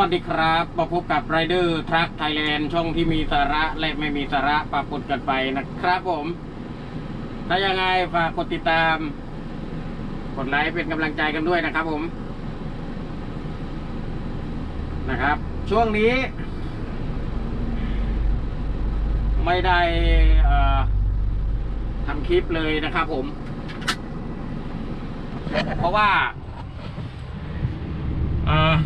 วัสดีครับ มาพบกับไรเดอร์ทรัคไทยแลนด์ช่องที่มีสาระและไม่มีสาระปะปนกันไปนะครับผม ถ้ายังไงฝากกดติดตาม กดไลค์เป็นกำลังใจกันด้วยนะครับผม นะครับ ช่วงนี้ ไม่ได้ทำคลิปเลยนะครับผม เพราะว่าเออ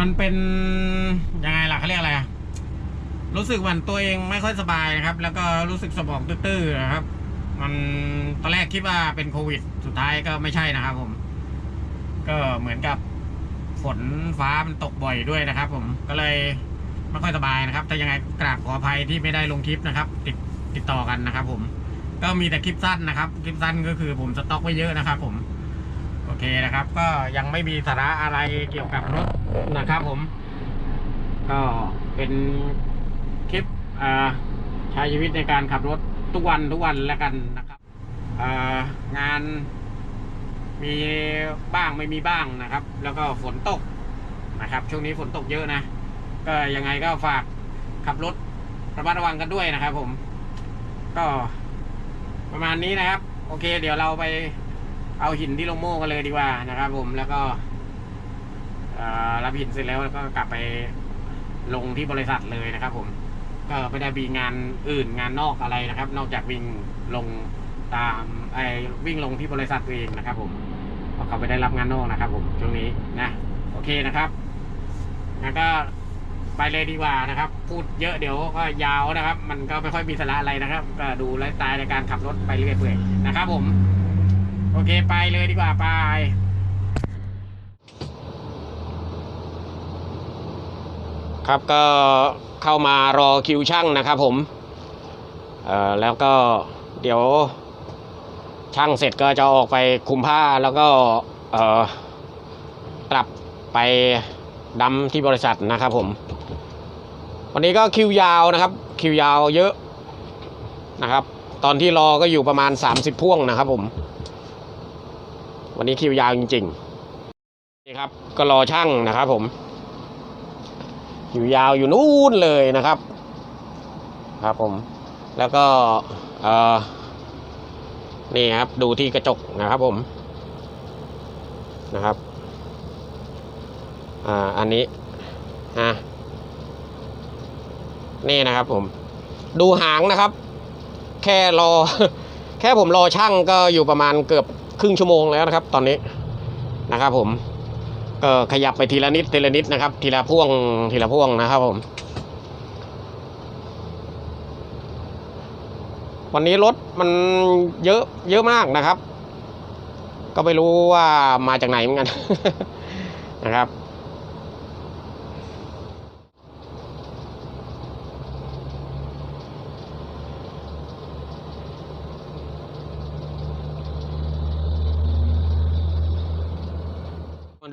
มันเป็นยังไงล่ะเขาเรียกอะไรอะรู้สึกวันตัวเองไม่ค่อยสบายนะครับ แล้วก็รู้สึกสมองตื้อๆนะครับ มันตอนแรกคิดว่าเป็นโควิด สุดท้ายก็ไม่ใช่นะครับผม ก็เหมือนกับฝนฟ้ามันตกบ่อยด้วยนะครับ ผมก็เลยไม่ค่อยสบายนะครับ แต่ยังไงกราบขออภัยที่ไม่ได้ลงคลิปนะครับ ติดติดต่อกันนะครับ ผม ก็มีแต่คลิปสั้นนะครับ คลิปสั้นก็คือผมสต็อกไว้เยอะนะครับ ผม เคนะครับ ก็ยังไม่มีสาระอะไรเกี่ยวกับรถนะครับผม ก็เป็นคลิปอาใช้ชีวิตในการขับรถทุกวันทุกวันแล้วกันนะครับงานมีบ้างไม่มีบ้างนะครับ แล้วก็ฝนตกนะครับ ช่วงนี้ฝนตกเยอะนะ ก็ยังไงก็ฝากขับรถระมัดระวังกันด้วยนะครับผม ก็ประมาณนี้นะครับ โอเค เดี๋ยวเราไป เอาหินที่ลงโม่กันเลยดีกว่านะครับผมแล้วก็รับหินเสร็จแล้วก็กลับไปลงที่บริษัทเลยนะครับ ผม ก็ไม่ได้มีงานอื่นงานนอกอะไรนะครับ นอกจากวิ่งลงตามไอ้วิ่งลงที่บริษัทตัวเองนะครับ ผมเพราะเขาไปได้รับงานนอกนะครับ ผมช่วงนี้นะโอเคนะครับงั้นก็ไปเลยดีกว่านะครับ พูดเยอะเดี๋ยวก็ยาวนะครับ มันก็ไม่ค่อยมีสาระอะไรนะครับ ก็ดูไลฟ์สไตล์ในการขับรถไปเรื่อยเปื่อยนะครับ ผม โอเคไปเลยดีกว่าไปครับก็เข้ามารอคิวช่างนะครับผมแล้วก็เดี๋ยวช่างเสร็จก็จะออกไปคุมผ้าแล้วก็กลับไปดำที่บริษัทนะครับผม วันนี้ก็คิวยาวนะครับ คิวยาวเยอะนะครับ ตอนที่รอก็อยู่ประมาณ 30 พ่วงนะครับผม วันนี้คิวยาวจริงๆนี่ครับก็รอช่างนะครับ ผม อยู่ยาวอยู่นู่นเลยนะครับ ครับผม แล้วก็เอ่อนี่ครับ ดูที่กระจกนะครับผมนะครับอ่าอันนี้ฮะนี่นะครับผม ดูหางนะครับ แค่รอ แค่ผมรอช่างก็อยู่ประมาณเกือบ ครึ่งชั่วโมงแล้วนะครับ ตอนนี้นะครับผมก็ขยับไปทีละนิดทีละนิดนะครับ ทีละพ่วงทีละพ่วงนะครับผมวันนี้รถมันเยอะเยอะมากนะครับ ก็ไม่รู้ว่ามาจากไหนเหมือนกันนะครับ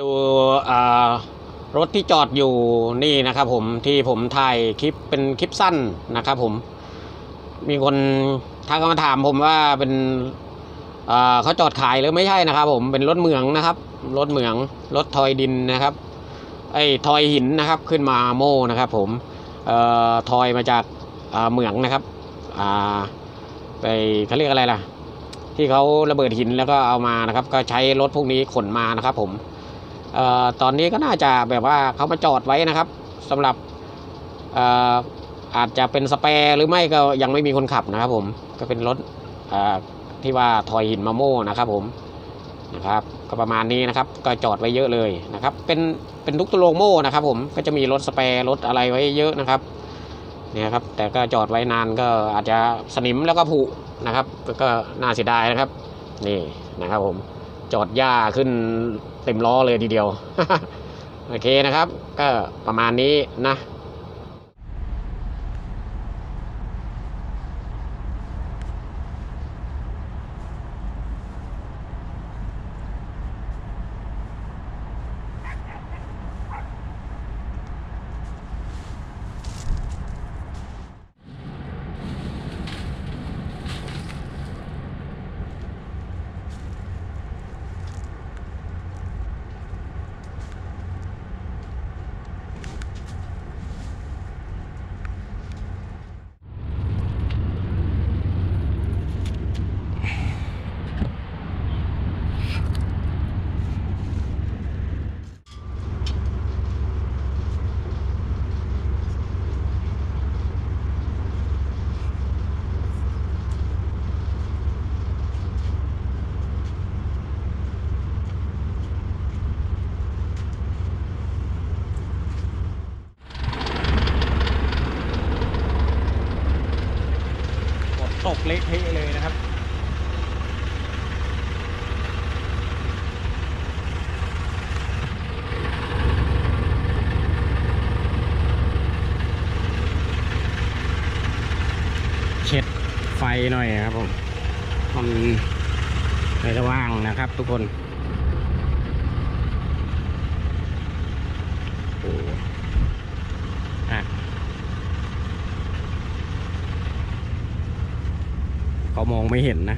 ดูรถที่จอดอยู่นี่นะครับผมที่ผมถ่ายคลิปเป็นคลิปสั้นนะครับผมมีคนทักมาถามผมว่าเป็นเขาจอดขายหรือไม่ใช่นะครับ ผมเป็นรถเหมืองนะครับรถเหมืองรถทอยดินนะครับไอ้ทอยหินนะครับขึ้นมาโม่นะครับ ผมเอ่อทอยมาจากอ่าเหมืองนะครับอ่าไปเขาเรียกอะไรล่ะที่เขาระเบิดหินแล้วก็เอามานะครับ ก็ใช้รถพวกนี้ขนมานะครับผม ตอนนี้ก็น่าจะแบบว่าเขามาจอดไว้นะครับสำหรับเอ่อาจจะเป็นสเปร์หรือไม่ก็ยังไม่มีคนขับนะครับผมก็เป็นรถที่ว่าถอยหินมาโม่นะครับผมนะครับก็ประมาณนี้นะครับก็จอดไว้เยอะเลยนะครับ เป็นเป็นทุกตัวโรงโม่นะครับ ผมก็จะมีรถสเปร์รถอะไรไว้เยอะนะครับเนี่ยครับแต่ก็จอดไว้นานก็อาจจะสนิมแล้วก็ผุนะครับ ก็น่าเสียดายนะครับ นี่นะครับผมจอดหญ้าขึ้น เต็มล้อเลยทีเดียว โอเคนะครับ ก็ประมาณนี้นะ ค ตกเละเทะเลยนะครับเช็ดไฟหน่อยครับผมมันไฟสว่างนะครับทุกคนโอ้อะเขา มองไม่เห็นนะ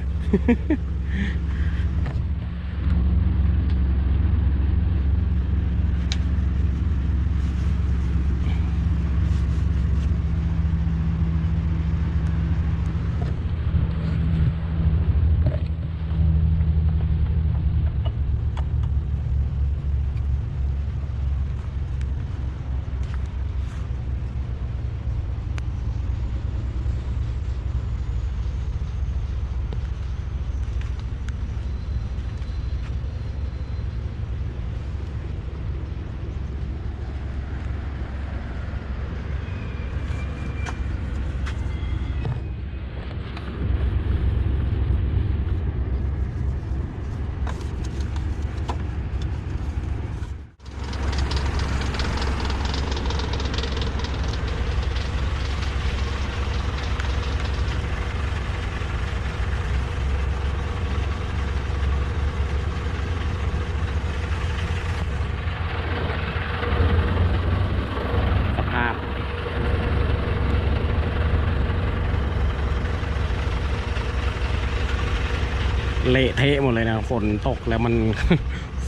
เละเทะหมดเลยนะฝนตกแล้วมัน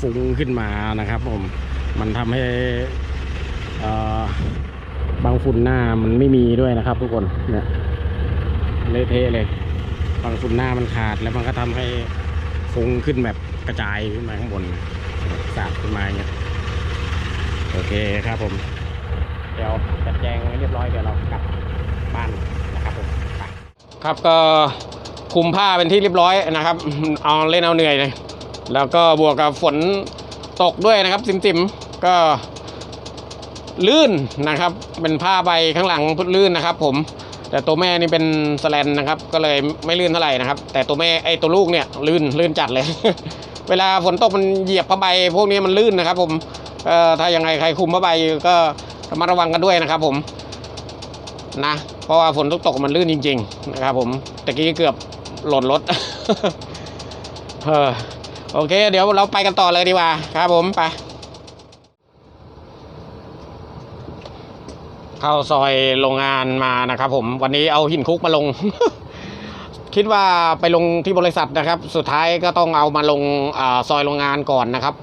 ฟุ้งขึ้นมานะครับ ผม มันทำให้บางฝุ่นหน้ามันไม่มีด้วยนะครับ ทุกคนเนี่ยเละเทะเลย บางฝุ่นหน้ามันขาดแล้วมันก็ทำให้ฟุ้งขึ้นแบบกระจายขึ้นมาข้างบนสาดขึ้นมาอย่างเงี้ยโอเคครับผม เดี๋ยวจัดแจงไว้เรียบร้อยเดี๋ยวเรากลับบ้านนะครับผมครับก็ คลุมผ้าเป็นที่เรียบร้อยนะครับ เอาเล่นเอาเหนื่อยเลย แล้วก็บวกกับฝนตกด้วยนะครับติมๆก็ลื่นนะครับ เป็นผ้าใบข้างหลังลื่นนะครับ ผม แต่ตัวแม่นี่เป็นสแลนนะครับ ก็เลยไม่ลื่นเท่าไหร่นะครับ แต่ตัวแม่ไอตัวลูกเนี่ยลื่นลื่นจัดเลย เวลาฝนตกมันเหยียบผ้าใบ พวกนี้มันลื่นนะครับ ผมเอ่อถ้ายังไงใครคุมผ้าใบก็ระมัดระวังกันด้วยนะครับ ผมนะ เพราะว่าฝนตกตกมันลื่นจริง ๆ นะครับ ผมตะกี้เกือบ หล่นรถเออโอเค เดี๋ยวเราไปกันต่อเลยดีกว่า ครับผมไป เข้าซอยโรงงานมานะครับผมวันนี้เอาหินคุกมาลง คิดว่าไปลงที่บริษัทนะครับ สุดท้ายก็ต้องเอามาลงอซอยโรงงานก่อนนะครับ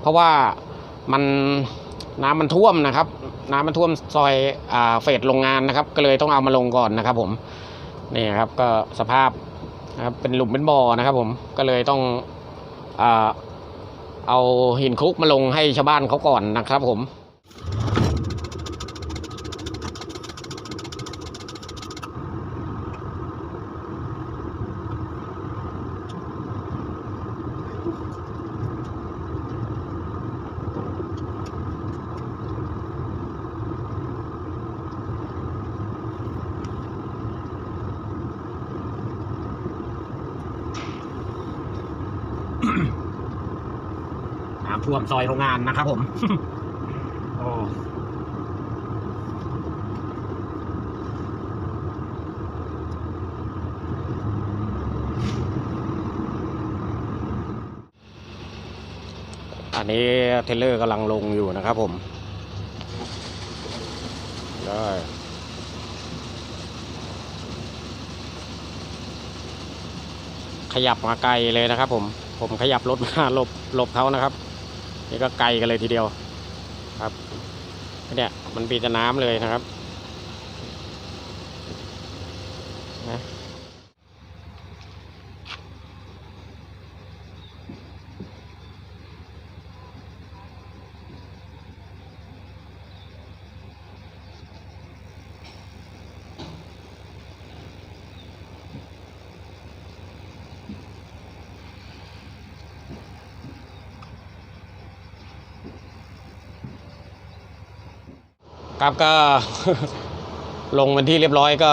เพราะว่ามันน้ำมันท่วมนะครับ น้ำมันท่วมซอยอเฟสโรงงานนะครับ ก็เลยต้องเอามาลงก่อนนะครับ ผมนี่ครับก็สภาพ นะครับเป็นหลุมเป็นบ่อนะครับผมก็เลยต้องอาเอาหินคลุกมาลงให้ชาวบ้านเขาก่อนนะครับผม ท่วมซอยโรงงานนะครับผมโอ้อันนี้เทรลเลอร์กำลังลงอยู่นะครับผมได้ขยับมาไกลเลยนะครับผม ผมขยับรถมาหลบหลบเขานะครับ นี่ก็ไกลกันเลยทีเดียวครับเนี่ยมันปีแต่น้ำเลยนะครับ ครับก็ ลงเป็นที่เรียบร้อยก็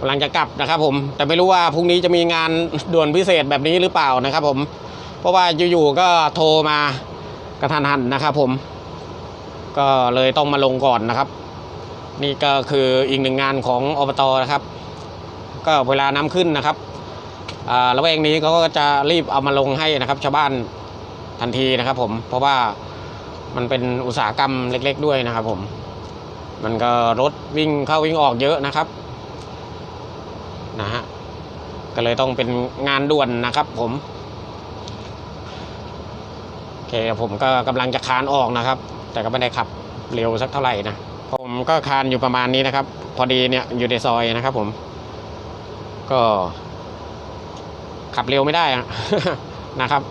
กำลังจะกลับนะครับ ผม แต่ไม่รู้ว่าพรุ่งนี้จะมีงานด่วนพิเศษแบบนี้หรือเปล่านะครับ ผม เพราะว่าอยู่ๆก็โทรมากระทันหันนะครับผม ก็เลยต้องมาลงก่อนนะครับ นี่ก็คืออีกหนึ่งงานของอบตนะครับ ก็เวลาน้ำขึ้นนะครับอ่าละแวกนี้เขาก็จะรีบเอามาลงให้นะครับ ชาวบ้านทันทีนะครับ ผมเพราะว่า มันเป็นอุตสาหกรรมเล็ก ๆ ด้วยนะครับ ผม มันก็รถวิ่งเข้าวิ่งออกเยอะนะครับนะฮะก็เลยต้องเป็นงานด่วนนะครับ ผมโอเคผมก็กำลังจะคานออกนะครับ แต่ก็ไม่ได้ขับเร็วสักเท่าไหร่นะผมก็คานอยู่ประมาณนี้นะครับ พอดีเนี่ยอยู่ในซอยนะครับ ผม ก็ ขับเร็วไม่ได้นะครับ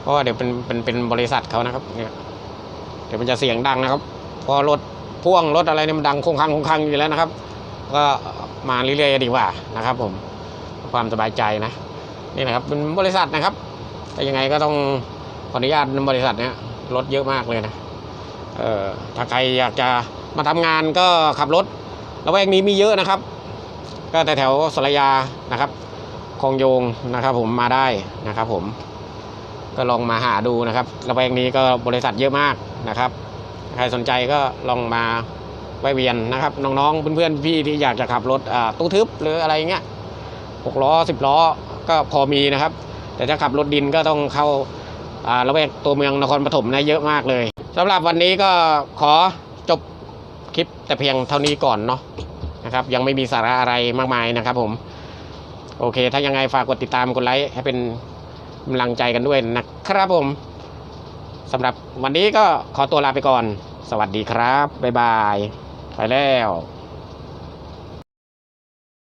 เพราะว่าเดี๋ยวเป็นเป็นเป็นบริษัทเขานะครับเนี่ย ดี๋ยวมันจะเสียงดังนะครับ พอรถพ่วงรถอะไรเนี่ยมันดังคงคังคงคังอยู่แล้วนะครับ ก็มาเรื่อยๆดีกว่านะครับ ผมความสบายใจนะนี่นะครับเป็นบริษัทนะครับ แต่ยังไงก็ต้องขออนุญาตบริษัทเนี้ยรถเยอะมากเลยนะเอ่อถ้าใครอยากจะมาทำงานก็ขับรถแล้วแวกนี้มีเยอะนะครับ ก็แต่แถวๆสระยานะครับคลองโยงนะครับ ผมมาได้นะครับ ผมก็ลองมาหาดูนะครับระแวกนี้ก็บริษัทเยอะมาก นะครับ ใครสนใจก็ลองมาแวะเวียนนะครับ น้องๆเพื่อนๆพี่ที่อยากจะขับรถตู้ทึบหรืออะไรเงี้ยหกล้อสิบล้อก็พอมีนะครับ แต่ถ้าขับรถดินก็ต้องเข้าอ่าละแวกตัวเมืองนครปฐมนะเยอะมากเลยสำหรับวันนี้ก็ขอจบคลิปแต่เพียงเท่านี้ก่อนเนาะนะครับ ยังไม่มีสาระอะไรมากมายนะครับผม โอเค ถ้ายังไงฝากกดติดตามกดไลค์ให้เป็นกำลังใจกันด้วยนะครับผม สำหรับวันนี้ก็ขอตัวลาไปก่อน สวัสดีครับ บ๊ายบาย ไปแล้ว